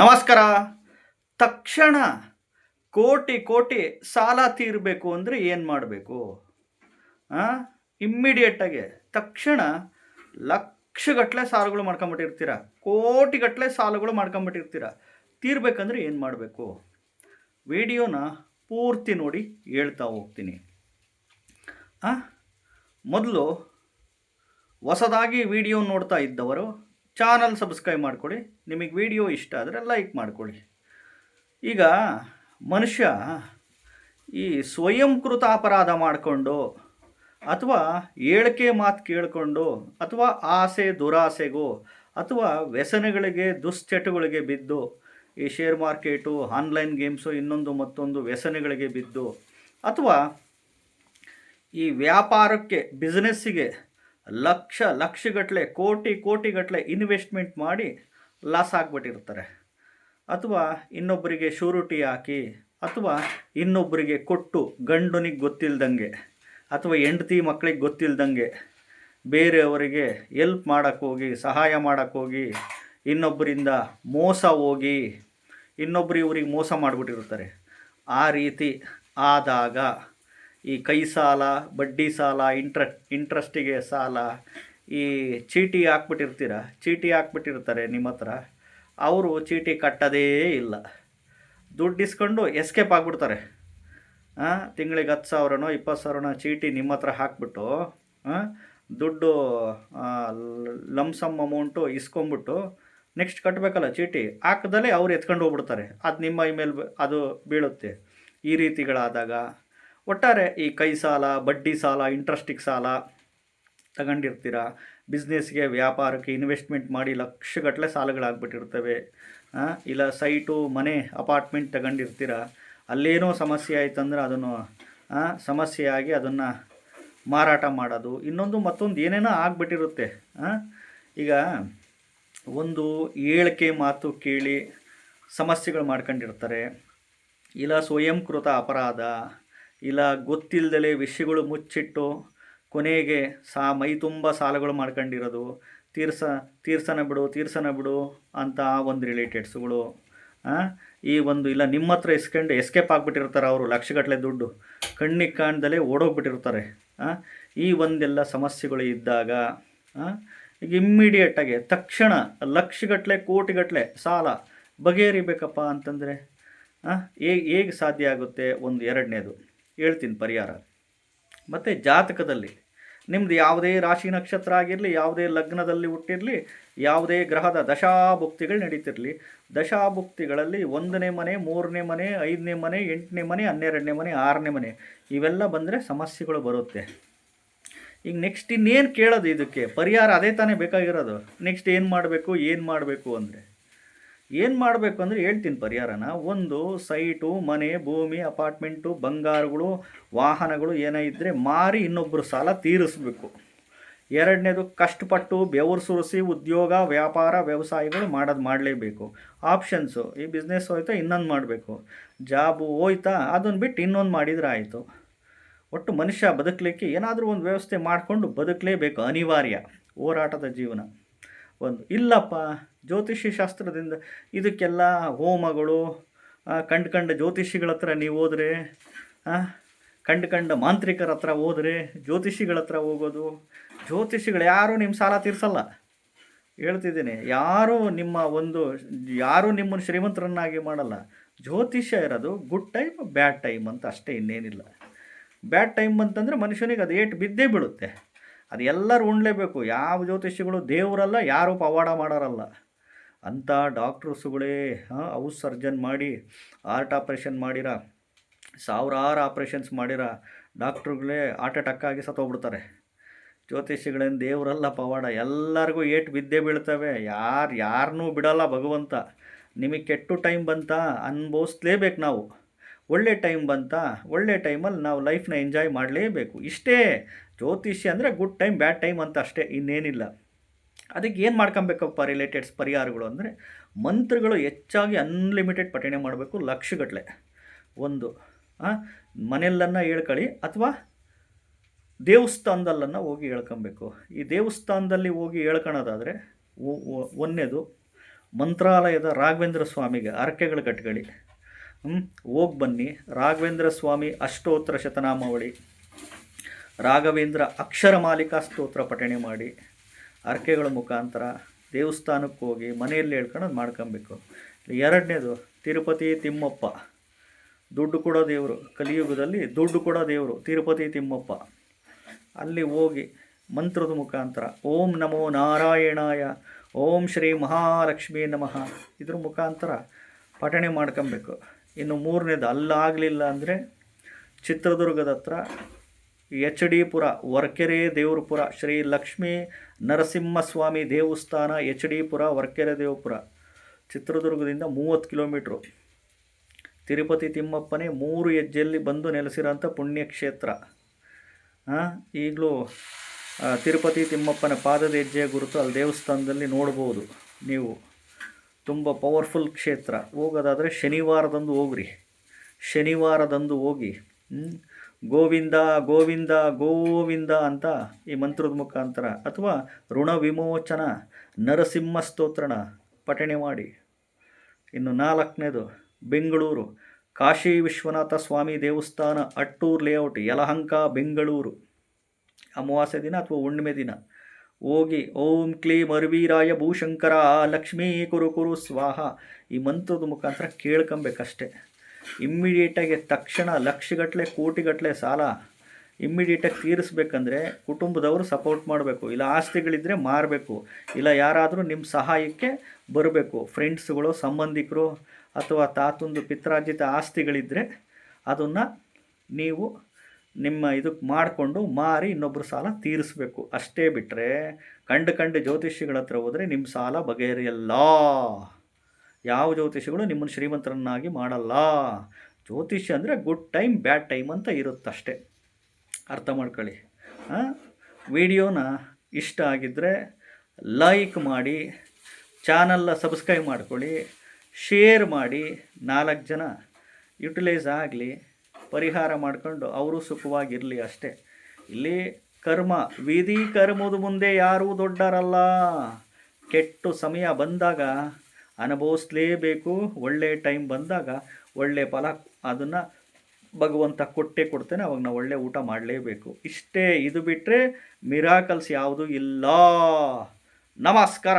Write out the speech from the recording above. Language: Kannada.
ನಮಸ್ಕಾರ. ತಕ್ಷಣ ಕೋಟಿ ಕೋಟಿ ಸಾಲ ತೀರಬೇಕು ಅಂದರೆ ಏನು ಮಾಡಬೇಕು? ಇಮ್ಮಿಡಿಯೇಟಾಗಿ ತಕ್ಷಣ ಲಕ್ಷಗಟ್ಟಲೆ ಸಾಲಗಳು ಮಾಡ್ಕೊಂಬಿಟ್ಟಿರ್ತೀರ? ಕೋಟಿಗಟ್ಟಲೆ ಸಾಲಗಳು ಮಾಡ್ಕೊಂಬಿಟ್ಟಿರ್ತೀರ? ತೀರ್ಬೇಕಂದ್ರೆ ಏನು ಮಾಡಬೇಕು? ವಿಡಿಯೋನ ಪೂರ್ತಿ ನೋಡಿ ಹೇಳ್ತಾ ಹೋಗ್ತೀನಿ. ಮೊದಲು ಹೊಸದಾಗಿ ವಿಡಿಯೋ ನೋಡ್ತಾ ಇದ್ದವರು ಚಾನಲ್ ಸಬ್ಸ್ಕ್ರೈಬ್ ಮಾಡಿಕೊಡಿ ನಿಮಗೆ ವಿಡಿಯೋ ಇಷ್ಟ ಆದರೆ ಲೈಕ್ ಮಾಡಿಕೊಳ್ಳಿ. ಈಗ ಮನುಷ್ಯ ಈ ಸ್ವಯಂಕೃತ ಅಪರಾಧ ಮಾಡಿಕೊಂಡು ಅಥವಾ ಹೇಳಿಕೆ ಮಾತು ಕೇಳಿಕೊಂಡು ಅಥವಾ ಆಸೆ ದುರಾಸೆಗೂ ಅಥವಾ ವ್ಯಸನಗಳಿಗೆ, ದುಶ್ಚಟಗಳಿಗೆ ಬಿದ್ದು ಈ ಶೇರ್ ಮಾರ್ಕೆಟು ಆನ್ಲೈನ್ ಗೇಮ್ಸು ಇನ್ನೊಂದು ಮತ್ತೊಂದು ವ್ಯಸನಗಳಿಗೆ ಬಿದ್ದು ಅಥವಾ ಈ ವ್ಯಾಪಾರಕ್ಕೆ ಬಿಸ್ನೆಸ್ಸಿಗೆ ಲಕ್ಷ ಲಕ್ಷಗಟ್ಟಲೆ ಕೋಟಿ ಕೋಟಿಗಟ್ಟಲೆ ಇನ್ವೆಸ್ಟ್ಮೆಂಟ್ ಮಾಡಿ ಲಾಸ್ ಆಗಿಬಿಟ್ಟಿರ್ತಾರೆ. ಅಥವಾ ಇನ್ನೊಬ್ಬರಿಗೆ ಶೂರಿಟಿ ಹಾಕಿ, ಅಥವಾ ಇನ್ನೊಬ್ಬರಿಗೆ ಕೊಟ್ಟು ಗಂಡನಿಗೆ ಗೊತ್ತಿಲ್ದಂಗೆ, ಅಥವಾ ಹೆಂಡತಿ ಮಕ್ಕಳಿಗೆ ಗೊತ್ತಿಲ್ದಂಗೆ ಬೇರೆಯವರಿಗೆ ಎಲ್ಪ್ ಮಾಡೋಕ್ಕೋಗಿ ಸಹಾಯ ಮಾಡೋಕ್ಕೋಗಿ ಇನ್ನೊಬ್ಬರಿಂದ ಮೋಸ ಹೋಗಿ ಇನ್ನೊಬ್ಬರು ಇವ್ರಿಗೆ ಮೋಸ ಮಾಡಿಬಿಟ್ಟಿರ್ತಾರೆ. ಆ ರೀತಿ ಆದಾಗ ಈ ಕೈ ಸಾಲ, ಬಡ್ಡಿ ಸಾಲ ಇಂಟ್ರ ಇಂಟ್ರೆಸ್ಟಿಗೆ ಸಾಲ, ಈ ಚೀಟಿ ಹಾಕ್ಬಿಟ್ಟಿರ್ತೀರ? ಚೀಟಿ ಹಾಕ್ಬಿಟ್ಟಿರ್ತಾರೆ ನಿಮ್ಮ ಹತ್ರ. ಅವರು ಚೀಟಿ ಕಟ್ಟೋದೇ ಇಲ್ಲ. ದುಡ್ಡು ಇಸ್ಕೊಂಡು ಎಸ್ಕೇಪ್ ಆಗಿಬಿಡ್ತಾರೆ. ತಿಂಗಳಿಗೆ ಹತ್ತು ಸಾವಿರನೋ, ಇಪ್ಪತ್ತು ಸಾವಿರನೋ ಚೀಟಿ ನಿಮ್ಮ ಹತ್ರ ಹಾಕ್ಬಿಟ್ಟು ದುಡ್ಡು ಲಮ್ಸಮ್ ಅಮೌಂಟು ಇಸ್ಕೊಂಬಿಟ್ಟು ನೆಕ್ಸ್ಟ್ ಕಟ್ಟಬೇಕಲ್ಲ ಚೀಟಿ. ಹಾಕ್ದಲ್ಲೇ ಅವ್ರು ಎತ್ಕೊಂಡು ಹೋಗ್ಬಿಡ್ತಾರೆ. ಅದು ನಿಮ್ಮ ಇಮೇಲ್ ಮೇಲೆ ಅದು ಬೀಳುತ್ತೆ. ಈ ರೀತಿಗಳಾದಾಗ ಒಟ್ಟಾರೆ ಈ ಕೈ ಸಾಲ, ಬಡ್ಡಿ ಸಾಲ, ಇಂಟ್ರೆಸ್ಟಿಗೆ ಸಾಲ ತಗೊಂಡಿರ್ತೀರ? ಬಿಸ್ನೆಸ್ಗೆ, ವ್ಯಾಪಾರಕ್ಕೆ ಇನ್ವೆಸ್ಟ್ಮೆಂಟ್ ಮಾಡಿ ಲಕ್ಷಗಟ್ಟಲೆ ಸಾಲಗಳಾಗ್ಬಿಟ್ಟಿರ್ತವೆ. ಇಲ್ಲ ಸೈಟು, ಮನೆ, ಅಪಾರ್ಟ್ಮೆಂಟ್ ತಗೊಂಡಿರ್ತೀರ? ಅಲ್ಲೇನೋ ಸಮಸ್ಯೆ ಆಯ್ತಂದ್ರೆ ಅದನ್ನು ಸಮಸ್ಯೆಯಾಗಿ ಅದನ್ನು ಮಾರಾಟ ಮಾಡೋದು. ಇನ್ನೊಂದು ಮತ್ತೊಂದು ಏನೇನೋ ಆಗಿಬಿಟ್ಟಿರುತ್ತೆ. ಈಗ ಒಂದು ಹೇಳಿಕೆ ಮಾತು ಕೇಳಿ ಸಮಸ್ಯೆಗಳು ಮಾಡ್ಕೊಂಡಿರ್ತಾರೆ. ಇಲ್ಲ ಸ್ವಯಂಕೃತ ಅಪರಾಧ. ಇಲ್ಲ ಗೊತ್ತಿಲ್ಲದೆ ವಿಷಯಗಳು ಮುಚ್ಚಿಟ್ಟು ಕೊನೆಗೆ ಸಾ ಮೈ ತುಂಬ ಸಾಲಗಳು ಮಾಡ್ಕೊಂಡಿರೋದು. ತೀರ್ಸ, ತೀರ್ಸನ ಬಿಡು ತೀರ್ಸನ ಬಿಡು ಅಂತ ಆ ಒಂದು ರಿಲೇಟೆಡ್ಸ್ಗಳು ಈ ಒಂದು ಇಲ್ಲ ನಿಮ್ಮ ಹತ್ರ ಎಸ್ಕೇಪ್ ಆಗಿಬಿಟ್ಟಿರ್ತಾರೆ ಅವರು ಲಕ್ಷಗಟ್ಟಲೆ ದುಡ್ಡು. ಕಣ್ಣಿಗೆ ಕಾಣ್ದಲೇ ಓಡೋಗ್ಬಿಟ್ಟಿರ್ತಾರೆ ಈ ಒಂದೆಲ್ಲ ಸಮಸ್ಯೆಗಳು ಇದ್ದಾಗ ಈಗ ಇಮ್ಮಿಡಿಯೇಟಾಗಿ ತಕ್ಷಣ ಲಕ್ಷಗಟ್ಟಲೆ, ಕೋಟಿಗಟ್ಟಲೆ ಸಾಲ ಬಗೆಹರಿಬೇಕಪ್ಪ ಅಂತಂದರೆ ಹೇಗೆ ಹೇಗೆ ಸಾಧ್ಯ ಆಗುತ್ತೆ? ಒಂದು ಎರಡನೇದು. ಹೇಳ್ತೀನಿ ಪರಿಹಾರ. ಮತ್ತು ಜಾತಕದಲ್ಲಿ ನಿಮ್ಮದು ಯಾವುದೇ ರಾಶಿ ನಕ್ಷತ್ರ ಆಗಿರಲಿ, ಯಾವುದೇ ಲಗ್ನದಲ್ಲಿ ಹುಟ್ಟಿರಲಿ, ಯಾವುದೇ ಗ್ರಹದ ದಶಾಭುಕ್ತಿಗಳು ನಡೀತಿರಲಿ. ದಶಾಭುಕ್ತಿಗಳಲ್ಲಿ ಒಂದನೇ ಮನೆ, ಮೂರನೇ ಮನೆ, ಐದನೇ ಮನೆ, ಎಂಟನೇ ಮನೆ, ಹನ್ನೆರಡನೇ ಮನೆ, ಆರನೇ ಮನೆ, ಇವೆಲ್ಲ ಬಂದರೆ ಸಮಸ್ಯೆಗಳು ಬರುತ್ತೆ. ಈಗ ನೆಕ್ಸ್ಟ್ ಇನ್ನೇನು ಕೇಳೋದು ಇದಕ್ಕೆ? ಪರಿಹಾರ ಅದೇ ತಾನೇ ಬೇಕಾಗಿರೋದು. ನೆಕ್ಸ್ಟ್ ಏನು ಮಾಡಬೇಕು ಏನು ಮಾಡಬೇಕು ಅಂದರೆ. ಏನು ಮಾಡಬೇಕು ಅಂದರೆ ಹೇಳ್ತೀನಿ ಪರಿಹಾರನ. ಒಂದು ಸೈಟು, ಮನೆ, ಭೂಮಿ, ಅಪಾರ್ಟ್ಮೆಂಟು, ಬಂಗಾರಗಳು, ವಾಹನಗಳು ಏನೇ ಇದ್ದರೆ ಮಾರಿ ಇನ್ನೊಬ್ಬರು ಸಾಲ ತೀರಿಸ್ಬೇಕು. ಎರಡನೇದು ಕಷ್ಟಪಟ್ಟು ಬೆವರು ಸುರಿಸಿ ಉದ್ಯೋಗ, ವ್ಯಾಪಾರ, ವ್ಯವಸಾಯಗಳು ಮಾಡೋದು ಮಾಡಲೇಬೇಕು. ಆಪ್ಷನ್ಸು, ಈ ಬಿಸ್ನೆಸ್ ಹೋಯ್ತಾ ಇನ್ನೊಂದು ಮಾಡಬೇಕು. ಜಾಬು ಹೋಯ್ತಾ ಅದನ್ನು ಬಿಟ್ಟು ಇನ್ನೊಂದು ಮಾಡಿದರೆ ಆಯಿತು. ಒಟ್ಟು ಮನುಷ್ಯ ಬದುಕಲಿಕ್ಕೆ ಏನಾದರೂ ಒಂದು ವ್ಯವಸ್ಥೆ ಮಾಡಿಕೊಂಡು ಬದುಕಲೇಬೇಕು ಅನಿವಾರ್ಯ. ಹೋರಾಟದ ಜೀವನ. ಒಂದು ಇಲ್ಲಪ್ಪ, ಜ್ಯೋತಿಷಿ ಶಾಸ್ತ್ರದಿಂದ ಇದಕ್ಕೆಲ್ಲ ಹೋಮಗಳು ಕಂಡು ಕಂಡ ಜ್ಯೋತಿಷಿಗಳ ಹತ್ರ ನೀವು ಹೋದರೆ ಕಂಡು ಕಂಡ ಮಾಂತ್ರಿಕರ ಹತ್ರ ಹೋದರೆ ಜ್ಯೋತಿಷಿಗಳ ಹತ್ರ ಹೋಗೋದು. ಜ್ಯೋತಿಷಿಗಳು ಯಾರೂ ನಿಮ್ಮ ಸಾಲ ತೀರಿಸಲ್ಲ. ಹೇಳ್ತಿದ್ದೀನಿ, ಯಾರೂ ನಿಮ್ಮ ಒಂದು, ಯಾರೂ ನಿಮ್ಮನ್ನು ಶ್ರೀಮಂತರನ್ನಾಗಿ ಮಾಡಲ್ಲ. ಜ್ಯೋತಿಷ್ಯ ಇರೋದು ಗುಡ್ ಟೈಮ್ ಬ್ಯಾಡ್ ಟೈಮ್ ಅಂತ ಅಷ್ಟೇ ಇನ್ನೇನಿಲ್ಲ. ಬ್ಯಾಡ್ ಟೈಮ್ ಅಂತಂದರೆ ಮನುಷ್ಯನಿಗೆ ಅದು ಏಟು ಬಿದ್ದೇ ಬೀಳುತ್ತೆ ಅದು ಎಲ್ಲರೂ ಉಣ್ಲೇಬೇಕು. ಯಾವ ಜ್ಯೋತಿಷಿಗಳು ದೇವರಲ್ಲ, ಯಾರೂ ಪವಾಡ ಮಾಡೋರಲ್ಲ. ಅಂಥ ಡಾಕ್ಟರ್ಸುಗಳೇ ಅವು ಸರ್ಜನ್ ಮಾಡಿ, ಹಾರ್ಟ್ ಆಪ್ರೇಷನ್ ಮಾಡಿರ, ಸಾವಿರಾರು ಆಪ್ರೇಷನ್ಸ್ ಮಾಡಿರ, ಡಾಕ್ಟ್ರುಗಳೇ ಹಾರ್ಟ್ ಅಟ್ಯಾಕ್ ಆಗಿ ಸತ್ತೋಗ್ಬಿಡ್ತಾರೆ. ಜ್ಯೋತಿಷಿಗಳೇನು ದೇವರಲ್ಲ ಪವಾಡ, ಎಲ್ಲರಿಗೂ ಏಟು ಬಿದ್ದೇ ಬೀಳ್ತವೆ. ಯಾರು ಯಾರನ್ನೂ ಬಿಡಲ್ಲ ಭಗವಂತ. ನಿಮಗೆ ಕೆಟ್ಟು ಟೈಮ್ ಬಂತ, ಅನ್ಭವಿಸ್ಲೇಬೇಕು ನಾವು. ಒಳ್ಳೆ ಟೈಮ್ ಬಂತ, ಒಳ್ಳೆ ಟೈಮಲ್ಲಿ ನಾವು ಲೈಫ್ನ ಎಂಜಾಯ್ ಮಾಡಲೇಬೇಕು. ಇಷ್ಟೇ. ಜ್ಯೋತಿಷ್ಯ ಅಂದರೆ ಗುಡ್ ಟೈಮ್ ಬ್ಯಾಡ್ ಟೈಮ್ ಅಂತ ಅಷ್ಟೇ, ಇನ್ನೇನಿಲ್ಲ. ಅದಕ್ಕೆ ಏನು ಮಾಡ್ಕೊಬೇಕಪ್ಪ ರಿಲೇಟೆಡ್ಸ್ ಪರಿಹಾರಗಳು ಅಂದರೆ, ಮಂತ್ರಗಳು ಹೆಚ್ಚಾಗಿ ಅನ್ಲಿಮಿಟೆಡ್ ಪಠಣೆ ಮಾಡಬೇಕು ಲಕ್ಷಗಟ್ಟಲೆ ಒಂದು ಮನೆಯಲ್ಲನ್ನು ಹೇಳ್ಕೊಳ್ಳಿ ಅಥವಾ ದೇವಸ್ಥಾನದಲ್ಲನ್ನು ಹೋಗಿ ಹೇಳ್ಕೊಬೇಕು. ಈ ದೇವಸ್ಥಾನದಲ್ಲಿ ಹೋಗಿ ಹೇಳ್ಕೊಳೋದಾದರೆ ಒಂದೇದು ಮಂತ್ರಾಲಯದ ರಾಘವೇಂದ್ರ ಸ್ವಾಮಿಗೆ ಹರಕೆಗಳು ಕಟ್ಕೊಳ್ಳಿ ಹೋಗಿ ಬನ್ನಿ. ರಾಘವೇಂದ್ರ ಸ್ವಾಮಿ ಅಷ್ಟೋತ್ತರ ಶತನಾಮಾವಳಿ. ರಾಘವೇಂದ್ರ ಅಕ್ಷರ ಮಾಲಿಕಾ ಸ್ತೋತ್ರ ಪಠಣೆ ಮಾಡಿ ಅರ್ಕೆಗಳ ಮುಖಾಂತರ ದೇವಸ್ಥಾನಕ್ಕೆ ಹೋಗಿ ಮನೆಯಲ್ಲಿ ಹೇಳ್ಕೊಂಡು ಅದು ಮಾಡ್ಕೊಬೇಕು. ಎರಡನೇದು, ತಿರುಪತಿ ತಿಮ್ಮಪ್ಪ. ದುಡ್ಡು ಕೊಡೋ ದೇವರು, ಕಲಿಯುಗದಲ್ಲಿ ದುಡ್ಡು ಕೊಡೋ ದೇವರು, ತಿರುಪತಿ ತಿಮ್ಮಪ್ಪ. ಅಲ್ಲಿ ಹೋಗಿ ಮಂತ್ರದ ಮುಖಾಂತರ ಓಂ ನಮೋ ನಾರಾಯಣಾಯ, ಓಂ ಶ್ರೀ ಮಹಾಲಕ್ಷ್ಮೀ ನಮಃ ಇದ್ರ ಮುಖಾಂತರ ಪಠಣೆ ಮಾಡ್ಕೊಬೇಕು. ಇನ್ನು ಮೂರನೇದು, ಅಲ್ಲಾಗಲಿಲ್ಲ ಅಂದರೆ ಚಿತ್ರದುರ್ಗದ ಹತ್ರ ಎಚ್ ಡಿ ಪುರ, ವರ್ಕೆರೆ ದೇವ್ರಪುರ, ಶ್ರೀ ಲಕ್ಷ್ಮೀ ನರಸಿಂಹಸ್ವಾಮಿ ದೇವಸ್ಥಾನ, ಎಚ್ ಡಿ ಪುರ, ವರ್ಕೆರೆ ದೇವಪುರ, ಚಿತ್ರದುರ್ಗದಿಂದ ಮೂವತ್ತು ಕಿಲೋಮೀಟ್ರು. ತಿರುಪತಿ ತಿಮ್ಮಪ್ಪನೇ ಮೂರು ಹೆಜ್ಜೆಯಲ್ಲಿ ಬಂದು ನೆಲೆಸಿರೋಂಥ ಪುಣ್ಯಕ್ಷೇತ್ರ. ಈಗಲೂ ತಿರುಪತಿ ತಿಮ್ಮಪ್ಪನ ಪಾದದ ಹೆಜ್ಜೆಯ ಗುರುತು ಅಲ್ಲಿ ದೇವಸ್ಥಾನದಲ್ಲಿ ನೋಡ್ಬೋದು ನೀವು. ತುಂಬ ಪವರ್ಫುಲ್ ಕ್ಷೇತ್ರ. ಹೋಗೋದಾದರೆ ಶನಿವಾರದಂದು ಹೋಗ್ರಿ. ಶನಿವಾರದಂದು ಹೋಗಿ? ಗೋವಿಂದ ಗೋವಿಂದ ಗೋವಿಂದ ಅಂತ ಈ ಮಂತ್ರದ ಮುಖಾಂತರ ಅಥವಾ ಋಣ ವಿಮೋಚನ ನರಸಿಂಹ ಸ್ತೋತ್ರನ ಪಠಣೆ ಮಾಡಿ. ಇನ್ನು ನಾಲ್ಕನೇದು, ಬೆಂಗಳೂರು, ಕಾಶಿ ವಿಶ್ವನಾಥ ಸ್ವಾಮಿ ದೇವಸ್ಥಾನ, ಅಟ್ಟೂರ್ ಲೇಔಟ್, ಯಲಹಂಕ, ಬೆಂಗಳೂರು. ಅಮಾವಾಸ್ಯೆ ದಿನ ಅಥವಾ ಹುಣ್ಣಿಮೆ ದಿನ. ಹೋಗಿ, ಓಂ ಕ್ಲೀಂ ಅರ್ವೀರಾಯ ಭೂಶಂಕರ ಲಕ್ಷ್ಮೀ ಕುರು ಕುರು ಸ್ವಾಹ ಈ ಮಂತ್ರದ ಮುಖಾಂತರ ಕೇಳ್ಕೊಬೇಕಷ್ಟೆ. ಇಮ್ಮಿಡಿಯೇಟಾಗಿ ತಕ್ಷಣ ಲಕ್ಷಗಟ್ಟಲೆ ಕೋಟಿಗಟ್ಟಲೆ ಸಾಲ ಇಮ್ಮಿಡಿಯೇಟಾಗಿ ತೀರಿಸ್ಬೇಕಂದ್ರೆ ಕುಟುಂಬದವರು ಸಪೋರ್ಟ್ ಮಾಡಬೇಕು. ಇಲ್ಲ ಆಸ್ತಿಗಳಿದ್ದರೆ ಮಾರಬೇಕು. ಇಲ್ಲ ಯಾರಾದರೂ ನಿಮ್ಮ ಸಹಾಯಕ್ಕೆ ಬರಬೇಕು. ಫ್ರೆಂಡ್ಸ್ಗಳು ಸಂಬಂಧಿಕರು ಅಥವಾ ತಾತಂದು, ಪಿತ್ರಾರ್ಜಿತ ಆಸ್ತಿಗಳಿದ್ದರೆ ಅದನ್ನು ನೀವು ನಿಮ್ಮ ಇದಕ್ಕೆ ಮಾಡಿಕೊಂಡು ಮಾರಿ ಇನ್ನೊಬ್ಬರು ಸಾಲ ತೀರಿಸಬೇಕು. ಅಷ್ಟೇ ಬಿಟ್ಟರೆ ಕಂಡು ಕಂಡು ಜ್ಯೋತಿಷಿಗಳ ಹತ್ರ ಹೋದರೆ ನಿಮ್ಮ ಸಾಲ ಬಗೆಹರಿಯಲ್ಲ. ಯಾವ ಜ್ಯೋತಿಷಿಗಳು ನಿಮ್ಮನ್ನು ಶ್ರೀಮಂತರನ್ನಾಗಿ ಮಾಡಲ್ಲ. ಜ್ಯೋತಿಷ್ಯ ಅಂದರೆ ಗುಡ್ ಟೈಮ್ ಬ್ಯಾಡ್ ಟೈಮ್ ಅಂತ ಇರುತ್ತಷ್ಟೇ. ಅರ್ಥ ಮಾಡ್ಕೊಳ್ಳಿ. ವಿಡಿಯೋನ ಇಷ್ಟ ಆಗಿದ್ದರೆ ಲೈಕ್ ಮಾಡಿ ಚಾನಲ್ನ ಸಬ್ಸ್ಕ್ರೈಬ್ ಮಾಡ್ಕೊಳ್ಳಿ ಶೇರ್ ಮಾಡಿ, ನಾಲ್ಕು ಜನ ಯುಟಿಲೈಸ್ ಆಗಲಿ, ಪರಿಹಾರ ಮಾಡ್ಕೊಂಡು ಅವರು ಸುಖವಾಗಿರಲಿ ಅಷ್ಟೇ. ಇಲ್ಲಿ ಕರ್ಮ, ವಿಧಿ ಕರ್ಮದ ಮುಂದೆ ಯಾರೂ ದೊಡ್ಡರಲ್ಲ. ಕೆಟ್ಟು ಸಮಯ ಬಂದಾಗ ಅನುಭವಿಸ್ಲೇಬೇಕು. ಒಳ್ಳೆ ಟೈಮ್ ಬಂದಾಗ ಒಳ್ಳೆ ಫಲ ಅದನ್ನು ಭಗವಂತ ಕೊಟ್ಟೇ ಕೊಡ್ತಾನೆ, ಅವಾಗ ನಾವು ಒಳ್ಳೆ ಊಟ ಮಾಡಲೇಬೇಕು. ಇಷ್ಟೇ ಇದು ಬಿಟ್ಟರೆ ಮಿರಾಕಲ್ಸ್ ಯಾವುದೂ ಇಲ್ಲ. ನಮಸ್ಕಾರ.